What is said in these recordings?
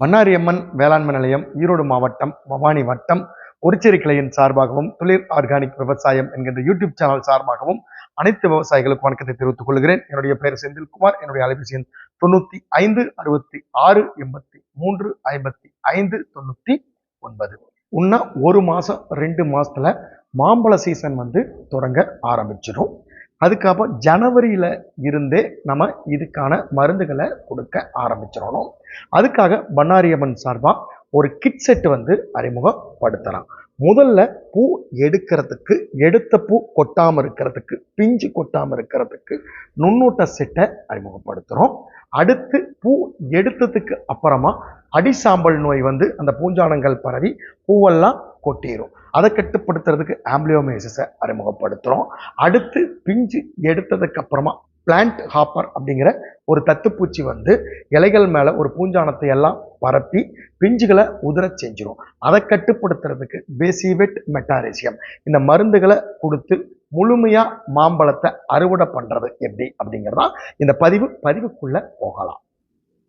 பண்ணாரியம்மன் வேளாண்மை நிலையம் ஈரோடு மாவட்டம் பவானி வட்டம் பொறிச்சேரி கிளையின் சார்பாகவும் துளிர் ஆர்கானிக் விவசாயம் என்கின்ற யூடியூப் சேனல் சார்பாகவும் அனைத்து விவசாயிகளுக்கும் வணக்கத்தை தெரிவித்துக் கொள்கிறேன். என்னுடைய பெயர் செந்தில்குமார். என்னுடைய அலைபேசி எண் தொண்ணூத்தி ஐந்து அறுபத்தி ஆறு எண்பத்தி மூன்று ஐம்பத்தி ஐந்து தொண்ணூத்தி ஒன்பது. இன்னும் ஒரு மாசம் ரெண்டு மாசத்துல மாம்பழ சீசன் வந்து தொடங்க ஆரம்பிச்சிடும் அதுக்கப்புறம் ஜனவரியில் இருந்தே நம்ம இதுக்கான மருந்துகளை கொடுக்க ஆரம்பிச்சிடணும். அதுக்காக பன்னாரியம்மன் சார்பாக ஒரு கிட் செட் வந்து அறிமுகப்படுத்துகிறான் முதல்ல பூ எடுக்கிறதுக்கு எடுத்த பூ கொட்டாமல் இருக்கிறதுக்கு பிஞ்சு கொட்டாமல் இருக்கிறதுக்கு நுண்ணூட்ட செட்டை அறிமுகப்படுத்துகிறோம் அடுத்து பூ எடுத்ததுக்கு அப்புறமா அடிசாம்பல் நோய் வந்து அந்த பூஞ்சானங்கள் பரவி பூவெல்லாம் கொட்டிடும் அதை கட்டுப்படுத்துறதுக்கு ஆம்பிளியோமேசிஸை அறிமுகப்படுத்துகிறோம் அடுத்து பிஞ்சு எடுத்ததுக்கு அப்புறமா பிளான்ட் ஹாப்பர் அப்படிங்கிற ஒரு தத்துப்பூச்சி வந்து இலைகள் மேலே ஒரு பூஞ்சானத்தை எல்லாம் பரப்பி பிஞ்சுகளை உதிரச் செஞ்சிடும் அதை கட்டுப்படுத்துறதுக்கு பேசிவெட் மெட்டாரேசியம் இந்த மருந்துகளை கொடுத்து முழுமையாக மாம்பழத்தை அறுவடை பண்ணுறது எப்படி அப்படிங்கிறதான் இந்த பதிவு பதிவுக்குள்ளே போகலாம்.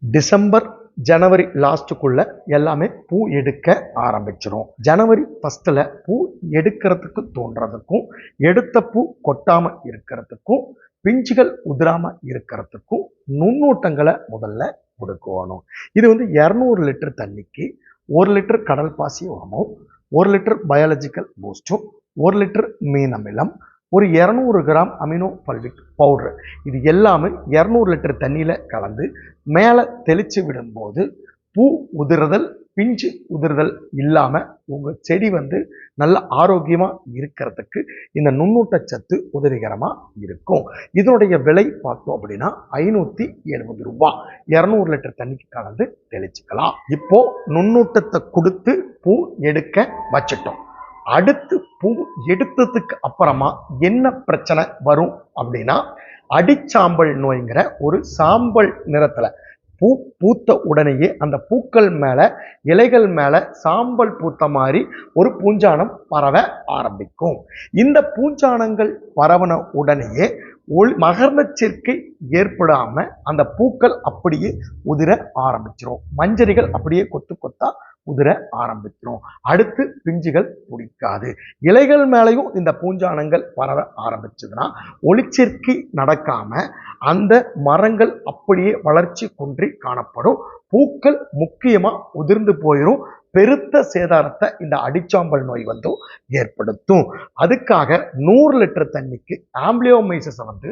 டிசம்பர் ஜனவரி லாஸ்ட்டுக்குள்ள எல்லாமே பூ எடுக்க ஆரம்பிச்சிடும் ஜனவரி ஃபஸ்ட்டில் பூ எடுக்கிறதுக்கு தோன்றதுக்கும் எடுத்த பூ கொட்டாமல் இருக்கிறதுக்கும் பிஞ்சுகள் உதிராம இருக்கிறதுக்கும் நுண்ணூட்டங்களை முதல்ல கொடுக்கணும். இது வந்து இரநூறு லிட்டர் தண்ணிக்கு ஒரு லிட்டர் கடல் பாசி உரமும் ஒரு லிட்டர் பயாலஜிக்கல் பூஸ்ட்டும் ஒரு லிட்டர் மீன் அமிலம் ஒரு இரநூறு கிராம் அமினோ பல்விக் பவுடர். இது எல்லாமே இரநூறு லிட்டர் தண்ணியில் கலந்து மேலே தெளித்து விடும்போது பூ உதிர்தல் பிஞ்சு உதிர்தல் இல்லாமல் உங்கள் செடி வந்து நல்ல ஆரோக்கியமாக இருக்கிறதுக்கு இந்த நுண்ணூட்டச்சத்து உதவிகரமாக இருக்கும். இதனுடைய விலை பார்த்தோம் அப்படின்னா ஐநூற்றி எழுபது ரூபா. இரநூறு லிட்டர் தண்ணிக்கு கலந்து தெளிச்சுக்கலாம். இப்போது நுண்ணூட்டத்தை கொடுத்து பூ எடுக்க வச்சிட்டோம். அடுத்து பூ எடுத்ததுக்கு அப்புறமா என்ன பிரச்சனை வரும் அப்படின்னா அடிச்சாம்பல் நோய்ங்கிற ஒரு சாம்பல் நிறத்துல பூ பூத்த உடனேயே அந்த பூக்கள் மேல இலைகள் மேல சாம்பல் பூத்த மாதிரி ஒரு பூஞ்சானம் பரவ ஆரம்பிக்கும். இந்த பூஞ்சானங்கள் பரவன உடனேயே ஒளி மகர்ந்த சேர்க்கை ஏற்படாம அந்த பூக்கள் அப்படியே உதிர ஆரம்பிச்சிடும் மஞ்சரிகள் அப்படியே கொத்து உதிர ஆரம்பிச்சிடும் அடுத்து பிஞ்சுகள் துடிக்காது இலைகள் மேலேயும் இந்த பூஞ்சானங்கள் பரவ ஆரம்பிச்சதுன்னா ஒளிச்சேர்க்கை நடக்காம அந்த மரங்கள் அப்படியே வளர்ச்சி குன்றி காணப்படும். பூக்கள் முக்கியமாக உதிர்ந்து போயிடும் பெருத்த சேதாரத்தை இந்த அடிச்சாம்பல் நோய் வந்து ஏற்படுத்தும். அதுக்காக நூறு லிட்டர் தண்ணிக்கு ஆம்பிளியோமைசஸை வந்து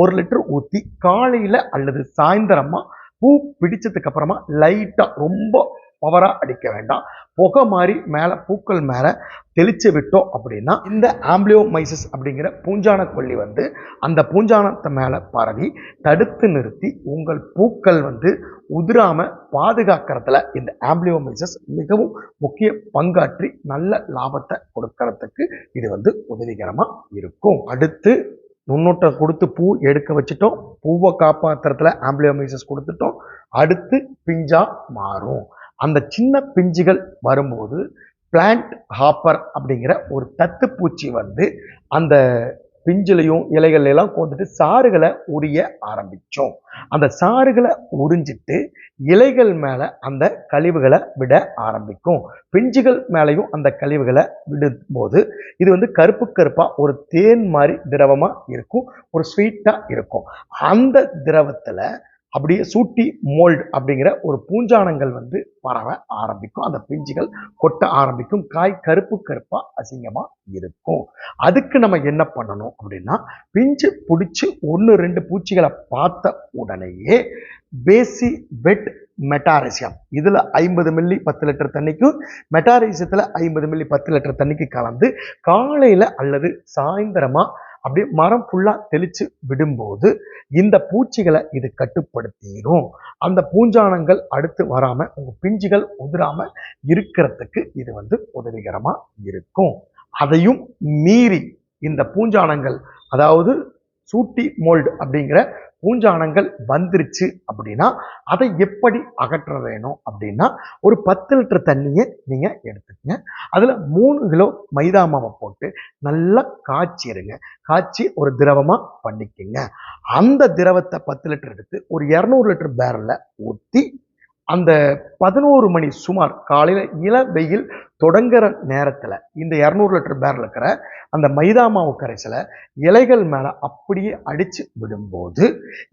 ஒரு லிட்டர் ஊற்றி காலையில் அல்லது சாயந்தரமாக பூ பிடிச்சதுக்கு அப்புறமா லைட்டாக ரொம்ப பவராக அடிக்க வேண்டாம். புகை மாதிரி மேலே பூக்கள் மேலே தெளிச்சு விட்டோம் அப்படின்னா இந்த ஆம்பிளியோமைசிஸ் அப்படிங்கிற பூஞ்சான கொல்லி வந்து அந்த பூஞ்சானத்தை மேலே பரவி தடுத்து நிறுத்தி உங்கள் பூக்கள் வந்து உதிராமல் பாதுகாக்கிறதுல இந்த ஆம்பிளியோமைசஸ் மிகவும் முக்கிய பங்காற்றி நல்ல லாபத்தை கொடுக்கறதுக்கு இது வந்து உதவிகரமாக இருக்கும். அடுத்து நுண்ணோட்டம் கொடுத்து பூ எடுக்க வச்சுட்டோம். பூவை காப்பாற்றுறதுல ஆம்பிளியோமைசஸ் கொடுத்துட்டோம். அடுத்து பிஞ்சா மாறும். அந்த சின்ன பிஞ்சுகள் வரும்போது பிளான்ட் ஹாப்பர் அப்படிங்கிற ஒரு தத்துப்பூச்சி வந்து அந்த பிஞ்சிலையும் இலைகள்லாம் கொண்டுட்டு சாறுகளை உரிய ஆரம்பித்தோம் அந்த சாறுகளை உறிஞ்சிட்டு இலைகள் மேலே அந்த கழிவுகளை விட ஆரம்பிக்கும். பிஞ்சுகள் மேலேயும் அந்த கழிவுகளை விடும்போது இது வந்து கருப்பு கருப்பாக ஒரு தேன் மாதிரி திரவமாக இருக்கும் ஒரு ஸ்வீட்டாக இருக்கும். அந்த திரவத்தில் அப்படியே சூட்டி மோல்டு அப்படிங்கிற ஒரு பூஞ்சானங்கள் வந்து பரவ ஆரம்பிக்கும். அந்த பிஞ்சுகள் கொட்ட ஆரம்பிக்கும். காய் கருப்பு கருப்பாக அசிங்கமாக இருக்கும். அதுக்கு நம்ம என்ன பண்ணணும் அப்படின்னா பிஞ்சு பிடிச்சி ஒன்று ரெண்டு பூச்சிகளை பார்த்த உடனேயே பேசி வெட் மெட்டாரிசியம். இதில் ஐம்பது மில்லி பத்து லிட்டர் தண்ணிக்கும் மெட்டாரிசியத்தில் ஐம்பது மில்லி பத்து லிட்டர் தண்ணிக்கு கலந்து காலையில் அல்லது சாயந்தரமாக அப்படியே மரம் ஃபுல்லாக தெளித்து விடும்போது இந்த பூச்சிகளை இது கட்டுப்படுத்திடும் அந்த பூஞ்சானங்கள் அடுத்து வராமல் உங்கள் பிஞ்சுகள் உதிராமல் இருக்கிறதுக்கு இது வந்து உதவிகரமாக இருக்கும். அதையும் மீறி இந்த பூஞ்சானங்கள் அதாவது சூட்டி மோல்டு அப்படிங்கிற பூஞ்சானங்கள் வந்துருச்சு அப்படின்னா அதை எப்படி அகற்ற வேணும் அப்படின்னா ஒரு பத்து லிட்டர் தண்ணியை நீங்கள் எடுத்துக்கங்க. அதில் மூணு கிலோ மைதா மாவை போட்டு நல்லா காய்ச்சிருங்க. காய்ச்சி ஒரு திரவமாக பண்ணிக்கங்க. அந்த திரவத்தை பத்து லிட்டர் எடுத்து ஒரு இரநூறு லிட்டர் பேரலில் ஊற்றி அந்த பதினோரு மணி சுமார் காலையில் இள வெயில் தொடங்குற நேரத்தில் இந்த இரநூறு லிட்டர் பேரில் இருக்கிற அந்த மைதா மாவு கரைசலை இலைகள் மேலே அப்படியே அடித்து விடும்போது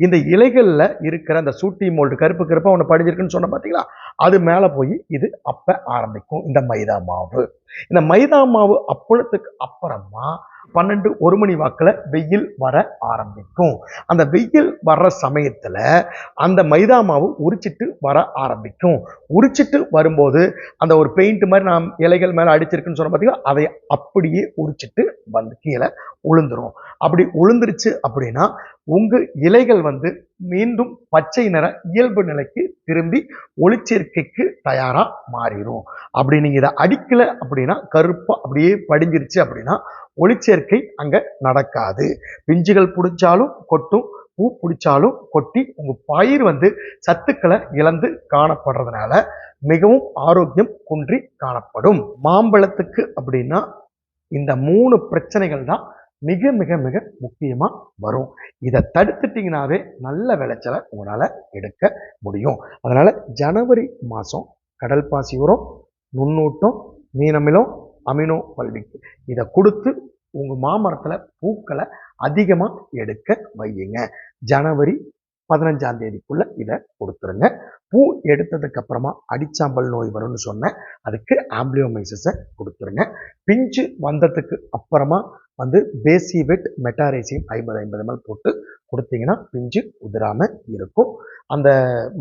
இந்த இலைகளில் இருக்கிற அந்த சூட்டி மோல்டு கருப்பு கருப்பாக ஒன்று படிஞ்சிருக்குன்னு சொன்ன பார்த்தீங்களா அது மேலே போய் இது அப்போ ஆரம்பிக்கும் இந்த மைதா மாவு. இந்த மைதா மாவு அப்பளத்துக்கு அப்புறமா பன்னெண்டு ஒரு மணி வாக்கில் வெயில் வர ஆரம்பிக்கும். அந்த வெயில் வர்ற சமயத்தில் அந்த மைதா மாவு உரிச்சிட்டு வர ஆரம்பிக்கும். உரிச்சிட்டு வரும்போது அந்த ஒரு பெயிண்ட் மாதிரி நாம் இலைகள் மேலே அடிச்சிருக்குன்னு சொன்ன பார்த்தீங்கன்னா அதை அப்படியே உரிச்சிட்டு வந்து கீழே உளுந்துரும். அப்படி உளுந்துருச்சு அப்படின்னா உங்கள் இலைகள் வந்து மீண்டும் பச்சை நிற இயல்பு நிலைக்கு திரும்பி ஒளிச்சேர்க்கைக்கு தயாராக மாறிடும் அப்படி நீங்கள் இதை அடிக்கலை அப்படின்னா கருப்பாக அப்படியே படிஞ்சிருச்சு அப்படின்னா ஒளிச்சேர்க்கை அங்கே நடக்காது. பிஞ்சுகள் பிடிச்சாலும் கொட்டும் பூ பிடிச்சாலும் கொட்டி உங்கள் பயிர் வந்து சத்துக்களை இழந்து காணப்படுறதுனால மிகவும் ஆரோக்கியம் குன்றி காணப்படும். மாம்பழத்துக்கு அப்படின்னா இந்த மூணு பிரச்சனைகள் தான் மிக மிக மிக முக்கியமாக வரும். இதை தடுத்துட்டிங்கனாவே நல்ல விளைச்சலை உங்களால் எடுக்க முடியும். அதனால் ஜனவரி மாதம் கடல் பாசி உரம் நுண்ணூட்டம் மீனமிலம் அமினோ பல்விக்கு இதை கொடுத்து உங்கள் மாமரத்தில் பூக்களை அதிகமாக எடுக்க வையுங்க. ஜனவரி பதினஞ்சாம் தேதிக்குள்ள இதை கொடுத்துருங்க. பூ எடுத்ததுக்கு அப்புறமா அடிச்சாம்பல் நோய் வரும்னு சொன்னேன் அதுக்கு ஆம்பிளியோமைசிஸை கொடுத்துருங்க. பிஞ்சு வந்ததுக்கு அப்புறமா வந்து பேசிவெட் மெட்டாரேசியம் ஐம்பது ஐம்பது எம்எல் போட்டு கொடுத்தீங்கன்னா பிஞ்சு உதிராம இருக்கும். அந்த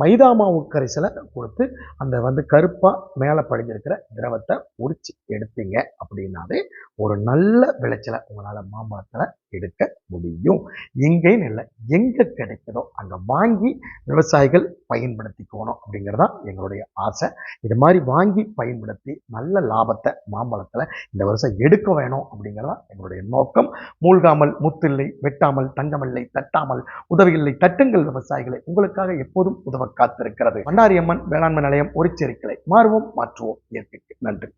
மைதா மாவு கரைசலை கொடுத்து அந்த வந்து கருப்பாக மேலே படிஞ்சிருக்கிற திரவத்தை உரிச்சு எடுத்தீங்க அப்படின்னாவே ஒரு நல்ல விளைச்சலை உங்களால் மாம்பழத்தில் எடுக்க முடியும். எங்கேயும் இல்லை எங்கே கிடைக்குதோ அங்கே வாங்கி விவசாயிகள் பயன்படுத்திக்கணும் அப்படிங்கிறதான் எங்களுடைய ஆசை. இது மாதிரி வாங்கி பயன்படுத்தி நல்ல லாபத்தை மாம்பழத்தில் இந்த வருஷம் எடுக்க வேணும் அப்படிங்கிறதான் எங்களுடைய நோக்கம். மூழ்காமல் முத்தில்லை வெட்டாமல் தங்கமில்லை தட்டாமல் உதவியில்லை தட்டுங்கள் விவசாயிகளை உங்களுக்காக எப்போதும் உதவ காத்திருக்கிறது. பண்டாரியம்மன் வேளாண்மை நிலையம் ஒரு செருக்களை மாறுவோம் மாற்றுவோம் இயற்கைக்கு நன்றி.